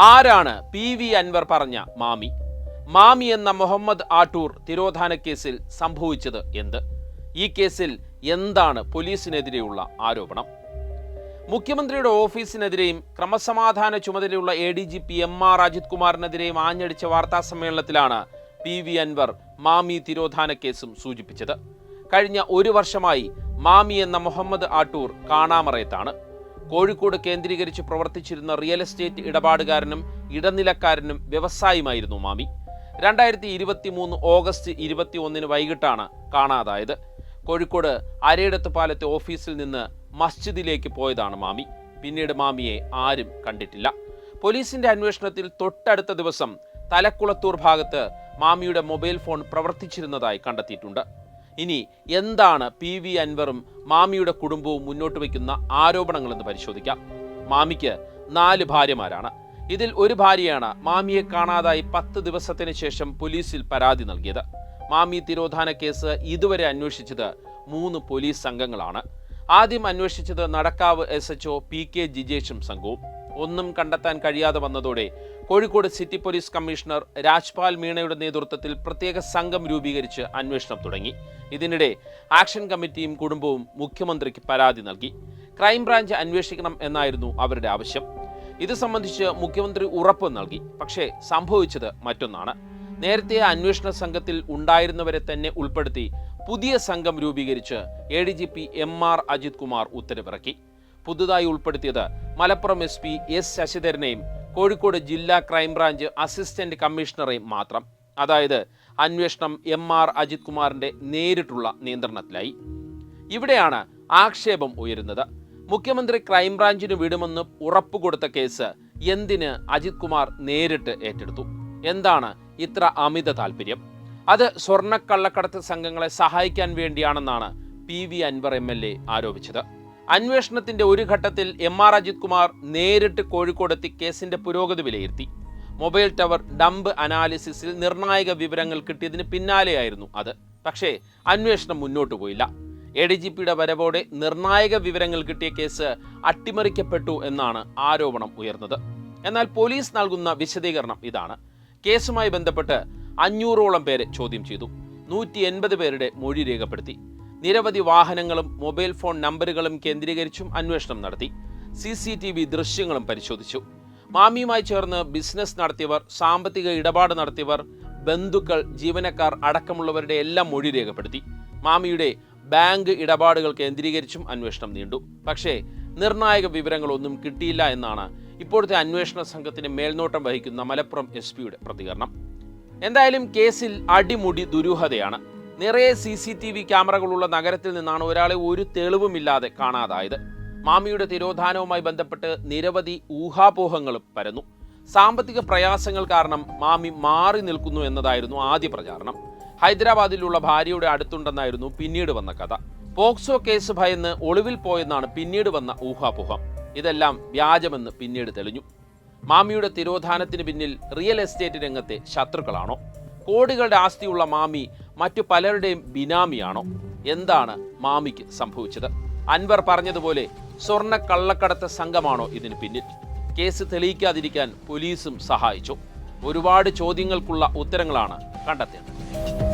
ആരാണ് P V Anwar പറഞ്ഞ മാമി? മാമി എന്ന മുഹമ്മദ് ആട്ടൂർ തിരോധാന കേസിൽ സംഭവിച്ചത് എന്ത്? ഈ കേസിൽ എന്താണ് പോലീസിനെതിരെയുള്ള ആരോപണം? മുഖ്യമന്ത്രിയുടെ ഓഫീസിനെതിരെയും ക്രമസമാധാന ചുമതലയുള്ള A D G P M R Ajith കുമാറിനെതിരെയും ആഞ്ഞടിച്ച വാർത്താ സമ്മേളനത്തിലാണ് പി വി അൻവർ മാമി തിരോധാന കേസും സൂചിപ്പിച്ചത്. കഴിഞ്ഞ ഒരു വർഷമായി മാമി എന്ന മുഹമ്മദ് ആട്ടൂർ കാണാമറയത്താണ്. കോഴിക്കോട് കേന്ദ്രീകരിച്ച് പ്രവർത്തിച്ചിരുന്ന റിയൽ എസ്റ്റേറ്റ് ഇടപാടുകാരനും ഇടനിലക്കാരനും വ്യവസായിയുമായിരുന്നു മാമി. രണ്ടായിരത്തി ഇരുപത്തി മൂന്ന് ഓഗസ്റ്റ് ഇരുപത്തി ഒന്നിന് വൈകിട്ടാണ് കാണാതായത്. കോഴിക്കോട് അരയിടത്ത് പാലത്തെ ഓഫീസിൽ നിന്ന് മസ്ജിദിലേക്ക് പോയതാണ് മാമി. പിന്നീട് മാമിയെ ആരും കണ്ടിട്ടില്ല. പോലീസിന്റെ അന്വേഷണത്തിൽ തൊട്ടടുത്ത ദിവസം തലക്കുളത്തൂർ ഭാഗത്ത് മാമിയുടെ മൊബൈൽ ഫോൺ പ്രവർത്തിച്ചിരുന്നതായി കണ്ടെത്തിയിട്ടുണ്ട്. ഇനി എന്താണ് പി വി അൻവറും മാമിയുടെ കുടുംബവും മുന്നോട്ട് വയ്ക്കുന്ന ആരോപണങ്ങളെന്ന് പരിശോധിക്കാം. മാമിക്ക് നാല് ഭാര്യമാരാണ്. ഇതിൽ ഒരു ഭാര്യയാണ് മാമിയെ കാണാതായി പത്ത് ദിവസത്തിന് ശേഷം പോലീസിൽ പരാതി നൽകിയത്. മാമി തിരോധാന കേസ് ഇതുവരെ അന്വേഷിച്ചത് മൂന്ന് പോലീസ് സംഘങ്ങളാണ്. ആദ്യം അന്വേഷിച്ചത് Nadakkavu S H P K ജിജേഷും സംഘവും. ഒന്നും കണ്ടെത്താൻ കഴിയാതെ വന്നതോടെ Kozhikode city police commissioner Rajpal മീണയുടെ നേതൃത്വത്തിൽ പ്രത്യേക സംഘം രൂപീകരിച്ച് അന്വേഷണം തുടങ്ങി. ഇതിനിടെ ആക്ഷൻ കമ്മിറ്റിയും കുടുംബവും മുഖ്യമന്ത്രിക്ക് പരാതി നൽകി. ക്രൈംബ്രാഞ്ച് അന്വേഷിക്കണം എന്നായിരുന്നു അവരുടെ ആവശ്യം. ഇത് സംബന്ധിച്ച് മുഖ്യമന്ത്രി ഉറപ്പ് നൽകി. പക്ഷേ സംഭവിച്ചത് മറ്റൊന്നാണ്. നേരത്തെ അന്വേഷണ സംഘത്തിൽ ഉണ്ടായിരുന്നവരെ തന്നെ ഉൾപ്പെടുത്തി പുതിയ സംഘം രൂപീകരിച്ച് A D G P M R Ajith Kumar ഉത്തരവിറക്കി. പുതുതായി ഉൾപ്പെടുത്തിയത്. മലപ്പുറം എസ് പി എസ് ശശിധരനെയും കോഴിക്കോട് ജില്ലാ ക്രൈംബ്രാഞ്ച് അസിസ്റ്റന്റ് കമ്മീഷണറെയും മാത്രം. അതായത് അന്വേഷണം എം ആർ അജിത് കുമാറിന്റെ നേരിട്ടുള്ള നിയന്ത്രണത്തിലായി. ഇവിടെയാണ് ആക്ഷേപം ഉയരുന്നത്. മുഖ്യമന്ത്രി ക്രൈംബ്രാഞ്ചിന് വിടുമെന്ന് ഉറപ്പുകൊടുത്ത കേസ് എന്തിന് അജിത് കുമാർ നേരിട്ട് ഏറ്റെടുത്തു? എന്താണ് ഇത്ര അമിത താല്പര്യം അത് സ്വർണക്കള്ളക്കടത്ത് സംഘങ്ങളെ സഹായിക്കാൻ വേണ്ടിയാണെന്നാണ് P V Anvar M L A ആരോപിച്ചത്. അന്വേഷണത്തിന്റെ ഒരു ഘട്ടത്തിൽ എം ആർ അജിത് കുമാർ നേരിട്ട് കോഴിക്കോടെത്തി കേസിന്റെ പുരോഗതി വിലയിരുത്തി. മൊബൈൽ ടവർ ഡംപ് അനാലിസിസിൽ നിർണായക വിവരങ്ങൾ കിട്ടിയതിന് പിന്നാലെയായിരുന്നു അത്. പക്ഷേ അന്വേഷണം മുന്നോട്ട് പോയില്ല. എ ഡി ജി പിയുടെ വരവോടെ നിർണായക വിവരങ്ങൾ കിട്ടിയ കേസ് അട്ടിമറിക്കപ്പെട്ടു എന്നാണ് ആരോപണം ഉയർന്നത്. എന്നാൽ പോലീസ് നൽകുന്ന വിശദീകരണം ഇതാണ്. കേസുമായി ബന്ധപ്പെട്ട് അഞ്ഞൂറോളം പേരെ ചോദ്യം ചെയ്തു. നൂറ്റി എൺപത് പേരുടെ മൊഴി രേഖപ്പെടുത്തി. നിരവധി വാഹനങ്ങളും മൊബൈൽ ഫോൺ നമ്പറുകളും കേന്ദ്രീകരിച്ചും അന്വേഷണം നടത്തി. സി സി ടി വി ദൃശ്യങ്ങളും പരിശോധിച്ചു. മാമിയുമായി ചേർന്ന് ബിസിനസ് നടത്തിയവർ സാമ്പത്തിക ഇടപാട് നടത്തിയവർ ബന്ധുക്കൾ ജീവനക്കാർ അടക്കമുള്ളവരുടെ എല്ലാം മൊഴി രേഖപ്പെടുത്തി. മാമിയുടെ ബാങ്ക് ഇടപാടുകൾ കേന്ദ്രീകരിച്ചും അന്വേഷണം നീണ്ടു. പക്ഷേ നിർണായക വിവരങ്ങളൊന്നും കിട്ടിയില്ല എന്നാണ് ഇപ്പോഴത്തെ അന്വേഷണ സംഘത്തിന് മേൽനോട്ടം വഹിക്കുന്ന മലപ്പുറം എസ് പിയുടെ പ്രതികരണം. എന്തായാലും കേസിൽ അടിമുടി ദുരൂഹതയാണ്. നിറയെ സി സി ടി വി ക്യാമറകളുള്ള നഗരത്തിൽ നിന്നാണ് ഒരാളെ ഒരു തെളിവുമില്ലാതെ കാണാതായത്. മാമിയുടെ തിരോധാനവുമായി ബന്ധപ്പെട്ട് നിരവധി ഊഹാപോഹങ്ങളും പരന്നു. സാമ്പത്തിക പ്രയാസങ്ങൾ കാരണം മാമി മാറി നിൽക്കുന്നു എന്നതായിരുന്നു ആദ്യ പ്രചാരണം. ഹൈദരാബാദിലുള്ള ഭാര്യയുടെ അടുത്തുണ്ടെന്നായിരുന്നു പിന്നീട് വന്ന കഥ. പോക്സോ കേസ് ഭയന്ന് ഒളിവിൽ പോയെന്നാണ് പിന്നീട് വന്ന ഊഹാപോഹം. ഇതെല്ലാം വ്യാജമെന്ന് പിന്നീട് തെളിഞ്ഞു. മാമിയുടെ തിരോധാനത്തിന് പിന്നിൽ റിയൽ എസ്റ്റേറ്റ് രംഗത്തെ ശത്രുക്കളാണോ? കോടികളുടെ ആസ്തിയുള്ള മാമി മറ്റു പലരുടെയും ബിനാമിയാണോ? എന്താണ് മാമിക്ക് സംഭവിച്ചത്? അൻവർ പറഞ്ഞതുപോലെ സ്വർണ കള്ളക്കടത്ത് സംഘമാണോ ഇതിന് പിന്നിൽ? കേസ് തെളിയിക്കാതിരിക്കാൻ പോലീസും സഹായിച്ചു. ഒരുപാട് ചോദ്യങ്ങൾക്കുള്ള ഉത്തരങ്ങളാണ് കണ്ടെത്തേണ്ടത്